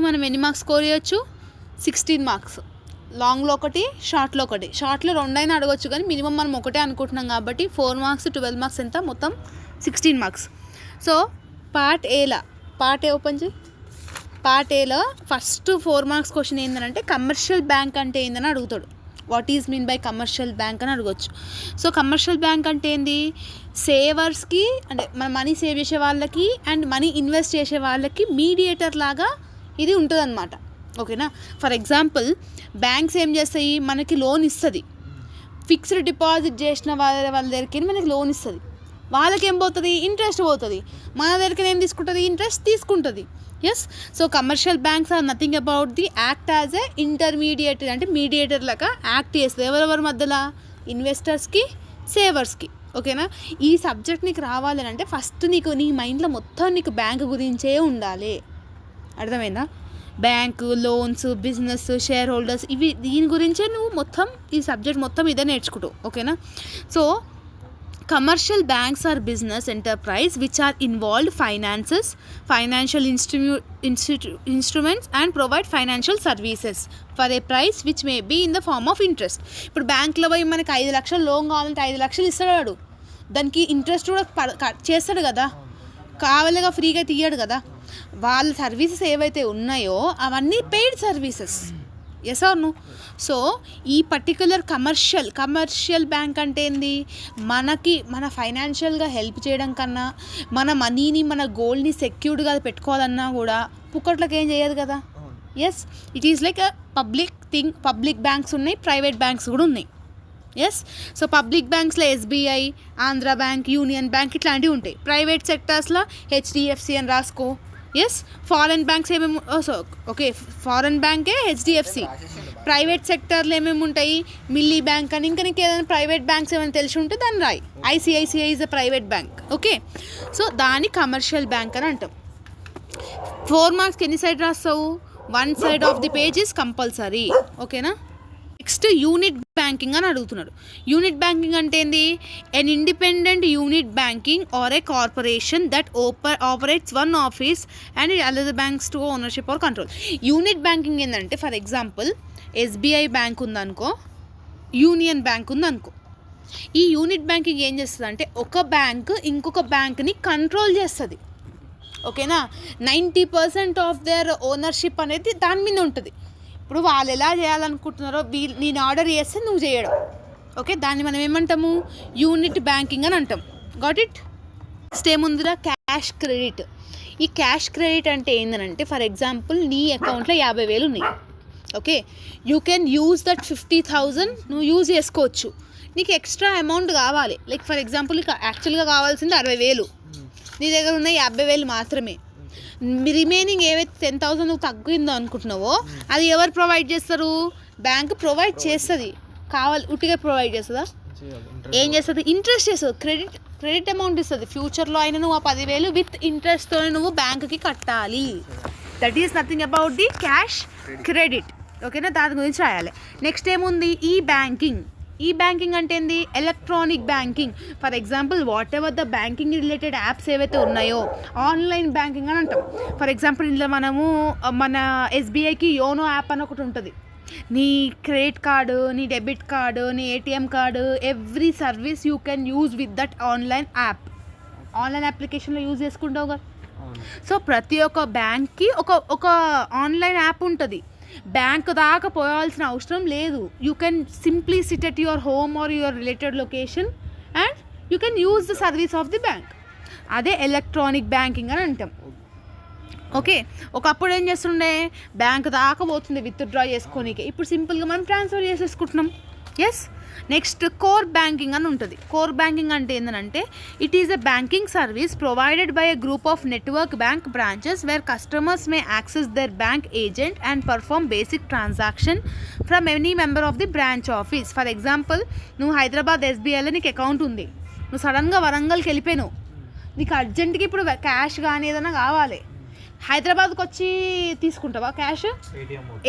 మనం ఎన్ని marks score చేయొచ్చు? సిక్స్టీన్ మార్క్స్ లాంగ్లో ఒకటి షార్ట్లో ఒకటి. షార్ట్లో రెండైనా అడగొచ్చు కానీ మినిమం మనం ఒకటే అనుకుంటున్నాం కాబట్టి ఫోర్ మార్క్స్ ట్వెల్వ్ మార్క్స్ ఎంత? మొత్తం సిక్స్టీన్ మార్క్స్ సో పార్ట్ ఏలా పార్ట్ ఏ ఓపెన్ చేయి. పార్ట్ ఏలో ఫస్ట్ ఫోర్ మార్క్స్ క్వశ్చన్ ఏంటంటే కమర్షియల్ బ్యాంక్ అంటే ఏందని అడుగుతాడు. What is mean by commercial bank అని అడగొచ్చు. సో కమర్షియల్ బ్యాంక్ అంటే ఏంది? సేవర్స్కి అంటే మన మనీ సేవ్ చేసే వాళ్ళకి అండ్ మనీ ఇన్వెస్ట్ చేసే వాళ్ళకి మీడియేటర్ లాగా ఇది ఉంటుందన్నమాట. ఓకేనా? ఫర్ ఎగ్జాంపుల్ బ్యాంక్స్ ఏం చేస్తాయి? మనకి లోన్ ఇస్తుంది. ఫిక్స్డ్ డిపాజిట్ చేసిన వాళ్ళ వాళ్ళ దగ్గరికి మనకి లోన్ ఇస్తుంది. వాళ్ళకి ఏం పోతుంది? ఇంట్రెస్ట్ పోతుంది. మన దగ్గరికి ఏం తీసుకుంటుంది? ఇంట్రెస్ట్ తీసుకుంటుంది. Yes so commercial banks are nothing about the act as a intermediator అంటే మీడియేటర్ లాగా యాక్ట్ చేస్తుంది. ఎవరెవరి మధ్యలో? ఇన్వెస్టర్స్కి సేవర్స్కి ఓకేనా? ఈ సబ్జెక్ట్ నీకు రావాలని అంటే ఫస్ట్ నీకు నీ మైండ్లో మొత్తం నీకు బ్యాంక్ గురించే ఉండాలి. అర్థమైందా? Bank loans business shareholders ఇవి దీని గురించే నువ్వు మొత్తం ఈ సబ్జెక్ట్ మొత్తం ఇదే నేర్చుకుంటావు ఓకేనా? So commercial banks are business enterprise which are involved finances financial institute institute instruments and provide financial services for a price which may be in the form of interest. ఇప్పుడు బ్యాంక్లో పోయి మనకి ఐదు లక్షలు లోన్ కావాలంటే ఐదు లక్షలు ఇస్తాడు వాడు. దానికి ఇంట్రెస్ట్ కూడా పడ- చేస్తాడు కదా. కావాలిగా ఫ్రీగా తీయడు కదా. వాళ్ళ సర్వీసెస్ ఏవైతే ఉన్నాయో అవన్నీ పెయిడ్ సర్వీసెస్ ఎస్ అవును సో ఈ పర్టికులర్ కమర్షియల్ కమర్షియల్ బ్యాంక్ అంటే ఏంది? మనకి మన ఫైనాన్షియల్గా హెల్ప్ చేయడం కన్నా మన మనీని మన గోల్డ్ని సెక్యూర్డ్గా పెట్టుకోవాలన్నా కూడా పుక్కట్లకి ఏం చేయదు కదా. Yes it is like public thing public banks ఉన్నాయి ప్రైవేట్ బ్యాంక్స్ కూడా ఉన్నాయి. Yes so public బ్యాంక్స్లో SBI Andhra bank union bank ఇట్లాంటివి ఉంటాయి. ప్రైవేట్ సెక్టర్స్లో హెచ్డిఎఫ్సి అని రాసుకో ఎస్ ఫారెన్ బ్యాంక్స్ ఏమేమి సో ఓకే ఫారెన్ బ్యాంకే హెచ్డిఎఫ్సి ప్రైవేట్ సెక్టర్లో ఏమేమి ఉంటాయి? మిల్లీ బ్యాంక్ అని ఇంకా నీకు ఏదైనా ప్రైవేట్ బ్యాంక్స్ ఏమైనా తెలిసి ఉంటే దాన్ని రాయి. ICICI is a private bank okay so దాన్ని కమర్షియల్ బ్యాంక్ అని అంటాం. ఫోర్ మార్క్స్కి ఎన్ని side రాస్తావు? One side of the page is compulsory ఓకేనా నెక్స్ట్ యూనిట్ బ్యాంకింగ్ అని అడుగుతున్నాడు. యూనిట్ బ్యాంకింగ్ అంటే ఏంది? An independent unit banking are a corporation that oper operates one office and other banks to ownership or control unit banking ఏంటంటే for example SBI bank ఉందనుకో union bank ఉందనుకో. ఈ unit banking ఏం చేస్తుంది అంటే ఒక బ్యాంక్ ఇంకొక బ్యాంక్ని కంట్రోల్ చేస్తుంది. ఓకేనా? Ninety percent of their ownership అనేది దాని మీద ఉంటుంది. ఇప్పుడు వాళ్ళు ఎలా చేయాలనుకుంటున్నారో వీ నేను ఆర్డర్ చేస్తే నువ్వు చేయడం. ఓకే? దాన్ని మనం ఏమంటాము? యూనిట్ బ్యాంకింగ్ అని అంటాం. గాట్ ఇట్ నెక్స్ట్ ఏముందిరా? Cash credit. ఈ క్యాష్ క్రెడిట్ అంటే ఏంటంటే ఫర్ ఎగ్జాంపుల్ నీ అకౌంట్లో యాభై వేలు ఉన్నాయి. Okay? You can use that fifty thousand నువ్వు యూజ్ చేసుకోవచ్చు. నీకు ఎక్స్ట్రా అమౌంట్ కావాలి. లైక్ ఫర్ ఎగ్జాంపుల్ యాక్చువల్గా కావాల్సింది అరవై వేలు. నీ దగ్గర ఉన్న యాభై వేలు మాత్రమే. రిమైనింగ్ ఏవైతే టెన్ థౌసండ్ నువ్వు తగ్గిందో అనుకుంటున్నావో అది ఎవరు ప్రొవైడ్ చేస్తారు? బ్యాంక్ ప్రొవైడ్ చేస్తుంది. కావాలి ఉట్టిగా ప్రొవైడ్ చేస్తుందా? ఏం చేస్తుంది? ఇంట్రెస్ట్ చేస్తుంది. క్రెడిట్ క్రెడిట్ అమౌంట్ ఇస్తుంది. ఫ్యూచర్లో అయినా నువ్వు ఆ పదివేలు విత్ ఇంట్రెస్ట్తో నువ్వు బ్యాంకుకి కట్టాలి. That is nothing about the cash credit ఓకేనా దాని గురించి రాయాలి. నెక్స్ట్ ఏముంది? ఈ బ్యాంకింగ్ ఈ బ్యాంకింగ్ అంటే ఏంది? Electronic banking. For example whatever the banking related apps ఏవైతే ఉన్నాయో ఆన్లైన్ బ్యాంకింగ్ అని అంటాం. ఫర్ ఎగ్జాంపుల్ ఇందులో మనము మన ఎస్బీఐకి యోనో యాప్ అని ఒకటి ఉంటుంది. నీ క్రెడిట్ కార్డు నీ డెబిట్ కార్డు నీ ATM card every service you can use with that online app. Online అప్లికేషన్లో యూజ్ చేసుకుంటావు కదా సో ప్రతి ఒక్క బ్యాంక్కి ఒక ఒక ఆన్లైన్ యాప్ ఉంటుంది. బ్యాంక్ దాకా పోవాల్సిన అవసరం లేదు. You can simply sit at your home or your related location and you can use the service of the bank అదే ఎలక్ట్రానిక్ బ్యాంకింగ్ అని అంటాం. ఓకే ఒకప్పుడు ఏం చేస్తుండే? బ్యాంక్ దాకా పోతుంది విత్డ్రా చేసుకోనీకి. ఇప్పుడు సింపుల్గా మనం ట్రాన్స్ఫర్ చేసేసుకుంటున్నాం. ఎస్ నెక్స్ట్ కోర్ బ్యాంకింగ్ అని ఉంటుంది. కోర్ బ్యాంకింగ్ అంటే ఏంటంటే it is a banking service provided by a group of network bank branches where customers may access their bank agent and perform basic transaction from any member of the branch office for example నువ్వు హైదరాబాద్ ఎస్బీఐలో నీకు account ఉంది. నువ్వు సడన్గా వరంగల్కి వెళ్ళిపోయినావు. నీకు అర్జెంట్కి ఇప్పుడు cash కానీ ఏదైనా కావాలి. హైదరాబాద్కి వచ్చి తీసుకుంటావా క్యాష్?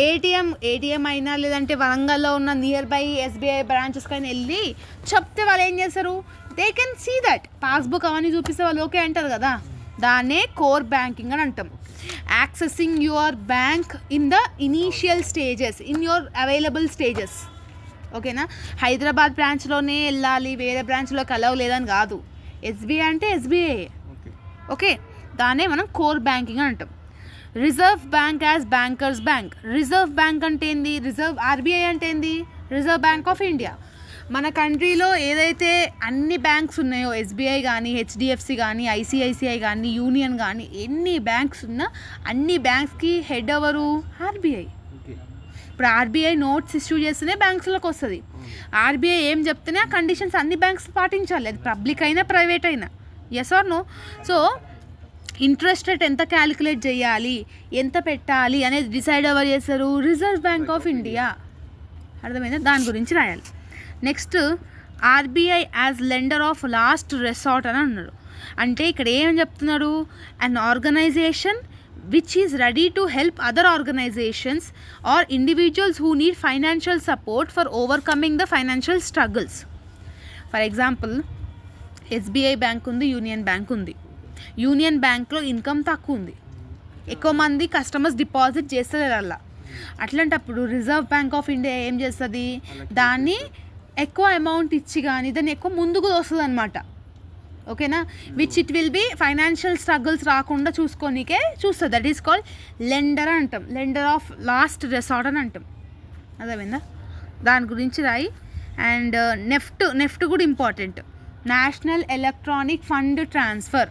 ఏటీఎం ఏటీఎం అయినా లేదంటే వరంగల్లో ఉన్న నియర్ బై ఎస్బీఐ బ్రాంచెస్ కానీ వెళ్ళి చెప్తే వాళ్ళు ఏం చేస్తారు? They can see that passbook అవన్నీ చూపిస్తే వాళ్ళు ఓకే అంటారు కదా? దాన్నే కోర్ బ్యాంకింగ్ అని అంటాం. Accessing your bank in the initial stages in your available stages ఓకేనా హైదరాబాద్ బ్రాంచ్లోనే వెళ్ళాలి వేరే బ్రాంచ్లోకి అలవ్ లేదని కాదు. ఎస్బీఐ అంటే ఎస్బీఐ ఓకే ఓకే దాన్నే మనం కోర్ బ్యాంకింగ్ అని అంటాం. Reserve bank as bankers bank. Reserve bank అంటే ఏంది? రిజర్వ్ ఆర్బీఐ అంటే ఏంది? Reserve bank of India. మన కంట్రీలో ఏదైతే అన్ని బ్యాంక్స్ ఉన్నాయో ఎస్బీఐ కానీ హెచ్డిఎఫ్సి కానీ ఐసిఐసిఐ కానీ యూనియన్ కానీ ఎన్ని బ్యాంక్స్ ఉన్నా అన్ని బ్యాంక్స్కి హెడ్ ఎవరు? ఆర్బీఐ. ఇప్పుడు ఆర్బీఐ నోట్స్ ఇష్యూ చేస్తేనే బ్యాంక్స్లోకి వస్తుంది. ఆర్బీఐ ఏం చెప్తేనే ఆ కండిషన్స్ అన్ని బ్యాంక్స్ పాటించాలి. అది పబ్లిక్ అయినా ప్రైవేట్ అయినా. Yes or no so interest rate ఎంత క్యాలిక్యులేట్ చేయాలి? ఎంత పెట్టాలి? అనేది డిసైడ్ ఎవరు చేస్తారు? Reserve bank of India. అర్థమైందా? దాని గురించి రాయాలి. Next RBI as lender of last resort అని అన్నాడు. అంటే ఇక్కడ ఏం చెప్తున్నాడు? An organization which is ready to help other organizations or individuals who need financial support for overcoming the financial struggles for example SBI bank ఉంది union bank ఉంది. Union బ్యాంక్లో income తక్కువ ఉంది. ఎక్కువ మంది కస్టమర్స్ డిపాజిట్ చేస్తారు అలా అట్లాంటప్పుడు రిజర్వ్ బ్యాంక్ ఆఫ్ ఇండియా ఏం చేస్తుంది? దాన్ని ఎక్కువ అమౌంట్ ఇచ్చి కానీ దాన్ని ఎక్కువ ముందుకు వస్తుంది అనమాట ఓకేనా which it will be financial struggles రాకుండా చూసుకోనికే చూస్తుంది. దట్ ఈస్ కాల్డ్ లెండర్ అంటాం. లెండర్ ఆఫ్ లాస్ట్ రెసార్ట్ అని అంటాం. అర్థమైందా? దాని గురించి రాయి. అండ్ నెఫ్ట్ నెఫ్ట్ కూడా important national electronic fund transfer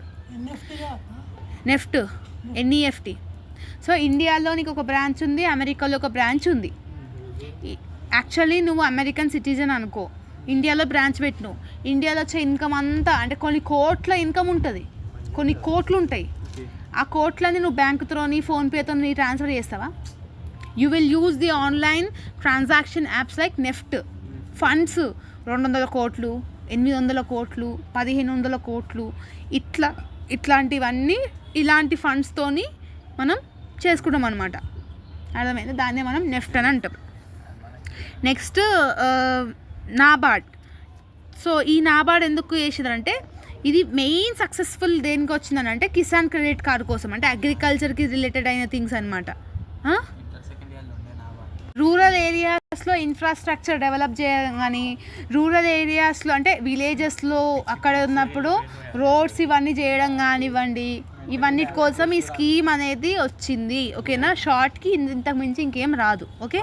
NEFT. NEFT so ఇండియాలో నీకు ఒక బ్రాంచ్ ఉంది అమెరికాలో ఒక బ్రాంచ్ ఉంది. యాక్చువల్లీ నువ్వు అమెరికన్ సిటిజన్ అనుకో. ఇండియాలో బ్రాంచ్ పెట్టు ఇండియాలో వచ్చే ఇన్కమ్ అంతా అంటే కొన్ని కోట్ల ఇన్కమ్ ఉంటుంది. కొన్ని కోట్లు ఉంటాయి. ఆ కోట్లని నువ్వు బ్యాంకుతోని ఫోన్పేతో నీ ట్రాన్స్ఫర్ చేస్తావా? You will use the online transaction apps like NEFT funds రెండు వందల కోట్లు ఎనిమిది వందల కోట్లు పదిహేను వందల కోట్లు ఇట్లా. ఇట్లాంటివన్నీ ఇలాంటి ఫండ్స్తోని మనం చేసుకుంటాం అనమాట అర్థమైంది? దాన్నే మనం నెఫ్ట్ అని అంటాం. నెక్స్ట్ నాబార్డ్. సో ఈ నాబార్డ్ ఎందుకు చేసిందంటే ఇది మెయిన్ సక్సెస్ఫుల్ దేనికి వచ్చిందని అంటే కిసాన్ క్రెడిట్ కార్డ్ కోసం అంటే అగ్రికల్చర్కి రిలేటెడ్ అయిన థింగ్స్ అనమాట రూరల్ ఏరియాస్లో ఇన్ఫ్రాస్ట్రక్చర్ డెవలప్ చేయడం కానీ రూరల్ ఏరియాస్లో అంటే విలేజెస్లో అక్కడ ఉన్నప్పుడు రోడ్స్ ఇవన్నీ చేయడం కానివ్వండి ఇవన్నిటి కోసం ఈ స్కీమ్ అనేది వచ్చింది. ఓకేనా? షార్ట్కి ఇంతకు మించి ఇంకేం రాదు. ఓకే?